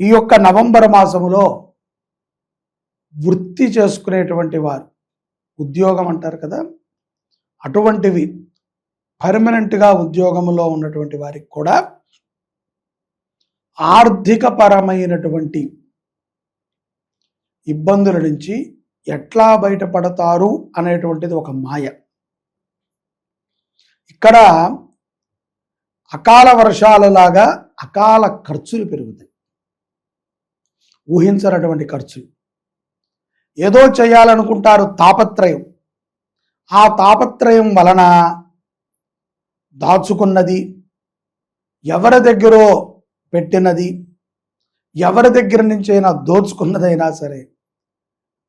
ఈ యొక్క నవంబర్ మాసములో వృత్తి చేసుకునేటువంటి వారు ఉద్యోగం అంటారు కదా అటువంటివి పర్మనెంట్గా ఉద్యోగంలో ఉన్నటువంటి వారికి కూడా ఆర్థిక పరమైనటువంటి ఇబ్బందుల నుంచి ఎట్లా బయటపడతారు అనేటువంటిది ఒక మాయ. ఇక్కడ అకాల వర్షాలలాగా అకాల ఖర్చులు పెరుగుతాయి. ఊహించనటువంటి ఖర్చు. ఏదో చేయాలనుకుంటారు తాపత్రయం. ఆ తాపత్రయం వలన దాచుకున్నది ఎవరి దగ్గరో పెట్టినది ఎవరి దగ్గర నుంచి అయినా దోచుకున్నదైనా సరే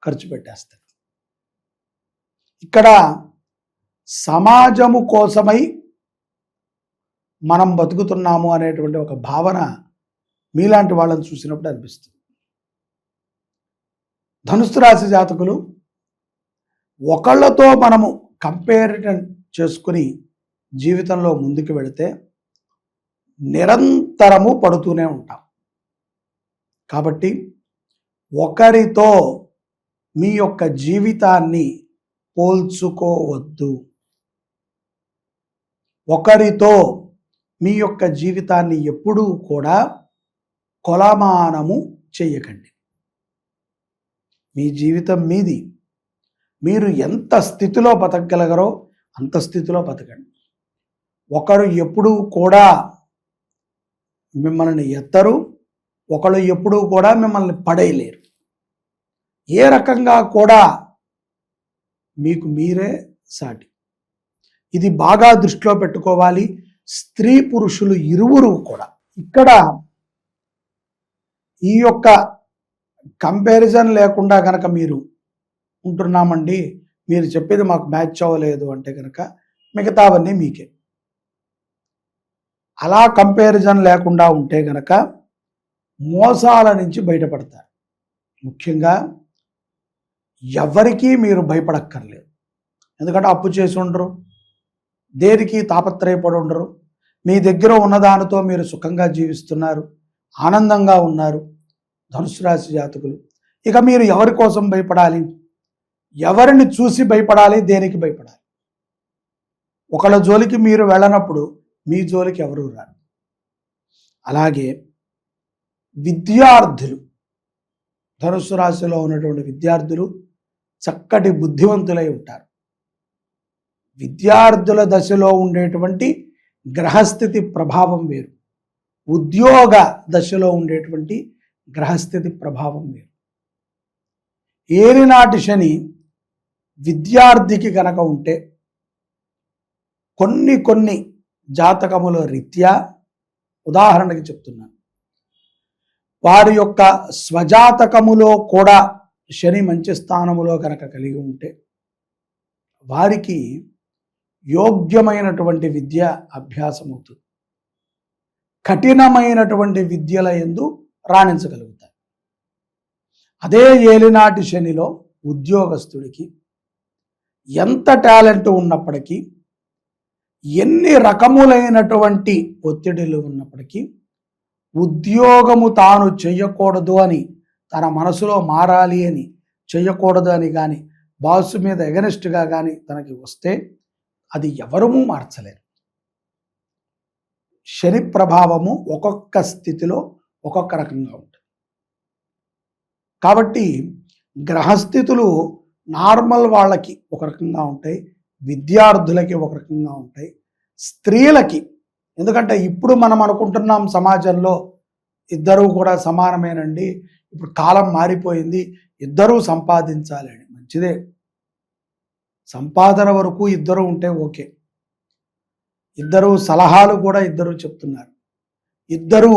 ఖర్చు పెట్టేస్తారు. ఇక్కడ సమాజము కోసమై మనం బతుకుతున్నాము అనేటువంటి ఒక భావన మీలాంటి వాళ్ళని చూసినప్పుడు అనిపిస్తుంది. ధనుసు రాశి జాతకులు ఒకళ్ళతో మనము కంపేరిటన్ చేసుకుని జీవితంలో ముందుకు వెళితే నిరంతరము పడుతూనే ఉంటాం. కాబట్టి ఒకరితో మీ యొక్క జీవితాన్ని పోల్చుకోవద్దు. ఒకరితో మీ యొక్క జీవితాన్ని ఎప్పుడూ కూడా కొలమానము చేయకండి. మీ జీవితం మీది. మీరు ఎంత స్థితిలో బతకగలగరో అంత స్థితిలో బతకండి. ఒకరు ఎప్పుడూ కూడా మిమ్మల్ని ఎత్తరు. ఒకళ్ళు ఎప్పుడూ కూడా మిమ్మల్ని పడేయలేరు. ఏ రకంగా కూడా మీకు మీరే సాటి. ఇది బాగా దృష్టిలో పెట్టుకోవాలి. స్త్రీ పురుషులు ఇరువురు కూడా. ఇక్కడ ఈ యొక్క కంపారిజన్ లేకుండా కనుక మీరు ఉంటున్నామండి మీరు చెప్పేది మాకు మ్యాచ్ అవ్వలేదు అంటే కనుక మిగతావన్నీ మీకే. అలా కంపారిజన్ లేకుండా ఉంటే గనక మోసాల నుంచి బయటపడతారు. ముఖ్యంగా ఎవరికీ మీరు భయపడక్కర్లేదు. ఎందుకంటే అప్పు చేసి ఉండరు దేనికి తాపత్రయపడి ఉండరు మీ దగ్గర ఉన్నదానితో మీరు సుఖంగా జీవిస్తున్నారు ఆనందంగా ఉన్నారు ధనుసు రాశి జాతకులు. ఇక మీరు ఎవరి కోసం భయపడాలి? ఎవరిని చూసి భయపడాలి? దేనికి భయపడాలి? ఒకళ్ళ జోలికి మీరు వెళ్ళనప్పుడు మీ జోలికి ఎవరు రారు. అలాగే విద్యార్థులు ధనుసు రాశిలో ఉన్నటువంటి విద్యార్థులు చక్కటి బుద్ధివంతులై ఉంటారు. విద్యార్థుల దశలో ఉండేటువంటి గ్రహస్థితి ప్రభావం వేరు. ఉద్యోగ దశలో ఉండేటువంటి గ్రహస్థితి ప్రభావం వేరు. ఏలినాటి శని విద్యార్థికి గనక ఉంటే కొన్ని కొన్ని జాతకముల రీత్యా ఉదాహరణకి చెప్తున్నాను వారి యొక్క స్వజాతకములో కూడా శని మంచి స్థానములో కనుక కలిగి ఉంటే వారికి యోగ్యమైనటువంటి విద్య అభ్యాసం అవుతుంది కఠినమైనటువంటి విద్యల ఎందు రాణించగలుగుతాయి. అదే ఏలినాటి శనిలో ఉద్యోగస్తుడికి ఎంత టాలెంట్ ఉన్నప్పటికీ ఎన్ని రకములైనటువంటి ఒత్తిడిలు ఉన్నప్పటికీ ఉద్యోగము తాను చేయకూడదు అని తన మనసులో మారాలి అని చేయకూడదు అని కానీ బాసు మీద ఎగనెస్ట్గా కానీ తనకి వస్తే అది ఎవరూ మార్చలేరు. శని ప్రభావము ఒక్కొక్క స్థితిలో ఒక్కొక్క రకంగా ఉంటుంది. కాబట్టి గ్రహస్థితులు నార్మల్ వాళ్ళకి ఒక రకంగా ఉంటాయి విద్యార్థులకి ఒక రకంగా ఉంటాయి స్త్రీలకి. ఎందుకంటే ఇప్పుడు మనం అనుకుంటున్నాం సమాజంలో ఇద్దరూ కూడా సమానమేనండి ఇప్పుడు కాలం మారిపోయింది ఇద్దరూ సంపాదించాలి అని మంచిదే. సంపాదన వరకు ఇద్దరు ఉంటే ఓకే. ఇద్దరు సలహాలు కూడా ఇద్దరు చెప్తున్నారు. ఇద్దరు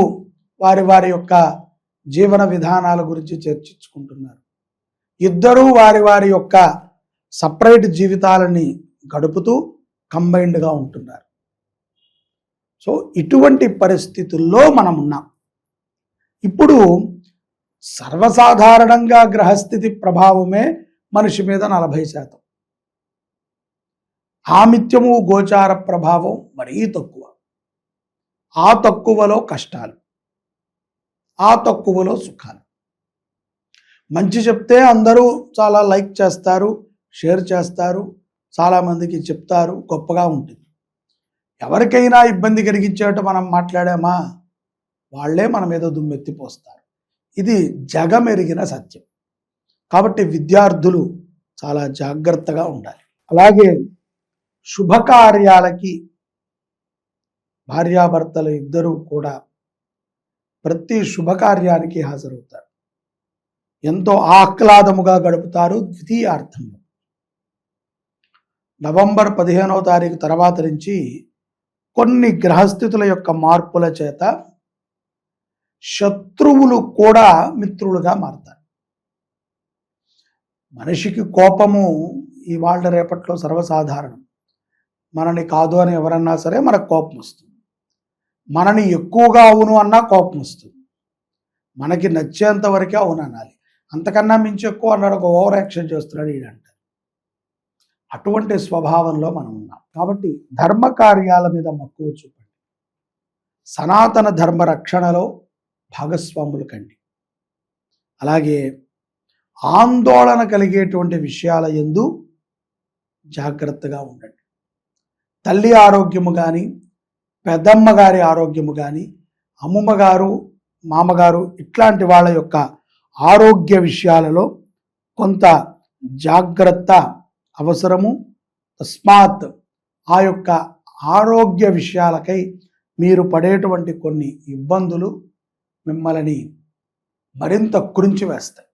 వారి వారి యొక్క జీవన విధానాల గురించి చర్చించుకుంటున్నారు. ఇద్దరూ వారి వారి యొక్క సపరేట్ జీవితాలని గడుపుతూ కంబైన్డ్గా ఉంటున్నారు. సో ఇటువంటి పరిస్థితుల్లో మనం ఉన్నాం. ఇప్పుడు సర్వసాధారణంగా గ్రహస్థితి ప్రభావమే మనిషి మీద నలభై శాతం. ఆమిత్యము గోచార ప్రభావం మరీ తక్కువ. ఆ తక్కువలో కష్టాలు. ఆ తక్కువలో సుఖాలు. మంచి చెప్తే అందరూ చాలా లైక్ చేస్తారు షేర్ చేస్తారు చాలామందికి చెప్తారు గొప్పగా ఉంటుంది. ఎవరికైనా ఇబ్బంది కలిగించేట మనం మాట్లాడామా? వాళ్ళే మన మీద దుమ్మెత్తిపోస్తారు ఇది జగమెరిగిన సత్యం. కాబట్టి విద్యార్థులు చాలా జాగ్రత్తగా ఉండాలి. అలాగే శుభకార్యాలకి భార్యాభర్తలు ఇద్దరూ కూడా ప్రతి శుభకార్యానికి హాజరవుతారు. ఎంతో ఆహ్లాదముగా గడుపుతారు ద్వితీయార్థంలో నవంబర్ పదిహేనవ తారీఖు తర్వాత నుంచి కొన్ని గ్రహస్థితుల యొక్క మార్పుల చేత శత్రువులు కూడా మిత్రులుగా మారతారు. మనిషికి కోపము ఇవాళ రేపట్లో సర్వసాధారణం. మనని కాదు అని ఎవరన్నా సరే మనకు కోపం వస్తుంది. మనని ఎక్కువగా అవును అన్నా కోపం వస్తుంది. మనకి నచ్చేంత వరకే అవును అనాలి. అంతకన్నా మించి ఎక్కువ అన్నాడు ఒక ఓవర్ యాక్షన్ చేస్తున్నాడు ఈడంట అటువంటి స్వభావంలో మనం ఉన్నాం. కాబట్టి ధర్మ కార్యాల మీద మక్కువ చూపండి. సనాతన ధర్మ రక్షణలో భాగస్వాములు కండి. అలాగే ఆందోళన కలిగేటువంటి విషయాల ఎందు జాగ్రత్తగా ఉండండి. తల్లి ఆరోగ్యము కానీ పెద్దమ్మ గారి ఆరోగ్యము కానీ అమ్మమ్మ గారు మామగారు ఇట్లాంటి వాళ్ళ యొక్క ఆరోగ్య విషయాలలో కొంత జాగ్రత్త అవసరము. తస్మాత్ ఆ యొక్క ఆరోగ్య విషయాలకై మీరు పడేటువంటి కొన్ని ఇబ్బందులు మిమ్మల్ని మరింత కురించి వేస్తాయి.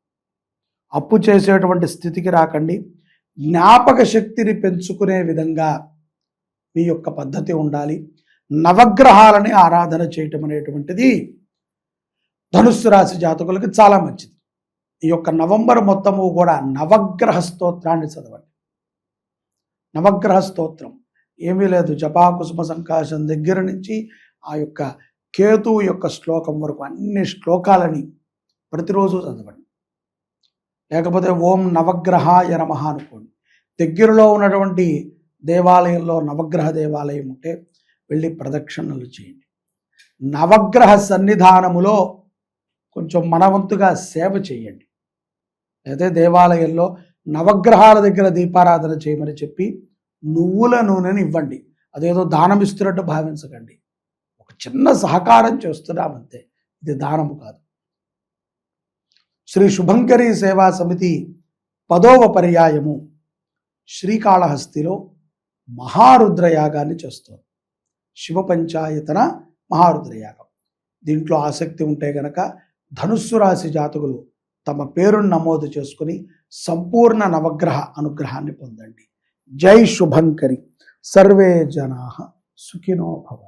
అప్పు చేసేటువంటి స్థితికి రాకండి. జ్ఞాపక శక్తిని పెంచుకునే విధంగా మీ యొక్క పద్ధతి ఉండాలి. నవగ్రహాలని ఆరాధన చేయటం అనేటువంటిది ధనుస్సు రాశి జాతకులకి చాలా మంచిది. ఈ యొక్క నవంబర్ మొత్తము కూడా నవగ్రహ స్తోత్రాన్ని చదవండి. నవగ్రహ స్తోత్రం. ఏమీ లేదు. జపాకుసుమ సంకాశం దగ్గర నుంచి ఆ యొక్క కేతు యొక్క శ్లోకం వరకు అన్ని శ్లోకాలని ప్రతిరోజు చదవండి. లేకపోతే ఓం నవగ్రహాయ నమః అనుకోండి. దగ్గరలో ఉన్నటువంటి దేవాలయంలో నవగ్రహ దేవాలయం ఉంటే వెళ్ళి ప్రదక్షిణలు చేయండి. నవగ్రహ సన్నిధానములో కొంచెం మనవంతుగా సేవ చేయండి. అయితే దేవాలయంలో నవగ్రహాల దగ్గర దీపారాధన చేయమని చెప్పి నువ్వుల నూనెని ఇవ్వండి. అదేదో దానం ఇస్తున్నట్టు భావించకండి. ఒక చిన్న సహకారం చేస్తున్నామంతే ఇది దానము కాదు. శ్రీ శుభంకరి సేవా సమితి పదవ పర్యాయము శ్రీకాళహస్తిలో మహారుద్రయాగాన్ని చేస్తోంది. శివ పంచాయతన మహారుద్ర యాగం దీంట్లో ఆసక్తి ఉంటే గనక ధనుస్సు రాశి జాతకులు తమ పేరును నమోదు చేసుకుని సంపూర్ణ నవగ్రహ అనుగ్రహాన్ని పొందండి. జై శుభంకరి. సర్వే జనా సుఖినో భవ